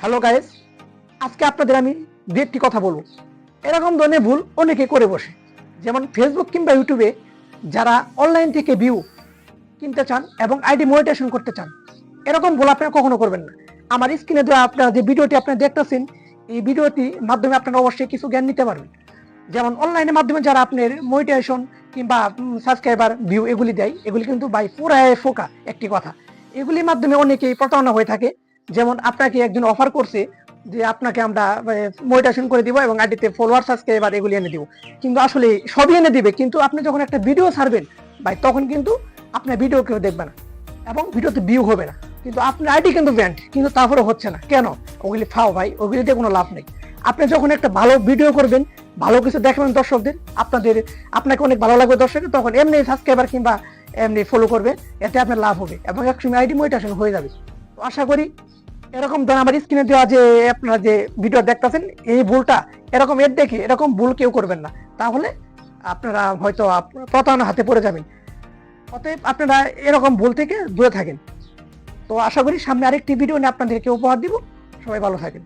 Hello guys আজকে আপনাদের আমি দু একটি কথা বলব। এরকম ধরনের ভুল অনেকে করে বসে। যেমন ফেসবুক কিংবা ইউটিউবে যারা অনলাইন থেকে ভিউ কিনতে চান এবং আইডি মনিটেশন করতে চান, এরকম ভুল আপনারা কখনো করবেন না। আমার স্ক্রিনে দেওয়া আপনারা যে ভিডিওটি আপনারা দেখতেছেন, এই ভিডিওটির মাধ্যমে আপনারা অবশ্যই কিছু জ্ঞান নিতে পারবেন। যেমন অনলাইনের মাধ্যমে যারা আপনার মনিটেশন কিংবা সাবস্ক্রাইবার ভিউ এগুলি দেয়, এগুলি কিন্তু বাই পুরায় ফোকা একটি কথা। এগুলির মাধ্যমে অনেকেই প্রতারণা হয়ে থাকে। যেমন আপনাকে একজন অফার করছে যে আপনাকে আমরা মনিটেশন করে দিব এবং আইডিতে ফলোয়ার সাবস্ক্রাইবার এগুলি এনে দিব। কিন্তু আসলে সবই এনে দিবে, কিন্তু আপনি যখন একটা ভিডিও ছাড়বেন, ভাই, তখন কিন্তু আপনার ভিডিও কেউ দেখবে না এবং ভিডিওতে ভিউ হবে না। কিন্তু আপনার আইডি কিন্তু ব্যান্ড কিন্তু তারপরে হচ্ছে না। কেন? ওগুলি ফাও ভাই ওগুলিতে কোনো লাভ নেই। আপনি যখন একটা ভালো ভিডিও করবেন, ভালো কিছু দেখাবেন দর্শকদের, আপনাদের, আপনাকে অনেক ভালো লাগবে দর্শকের তখন এমনি সাবস্ক্রাইবার কিংবা এমনি ফলো করবে, এতে আপনার লাভ হবে এবং একসময় আইডি মনিটেশন হয়ে যাবে। আশা করি এরকম ধরেন আমার স্ক্রিনে দেওয়া যে আপনারা যে ভিডিও দেখতেছেন, এই ভুলটা এরকম এর দেখে এরকম ভুল কেউ করবেন না। তাহলে আপনারা হয়তো প্রতারণা হাতে পড়ে যাবেন। অতএব আপনারা এরকম ভুল থেকে দূরে থাকেন। তো আশা করি সামনে আরেকটি ভিডিও নিয়ে আপনাদেরকে উপহার দিব। সবাই ভালো থাকেন।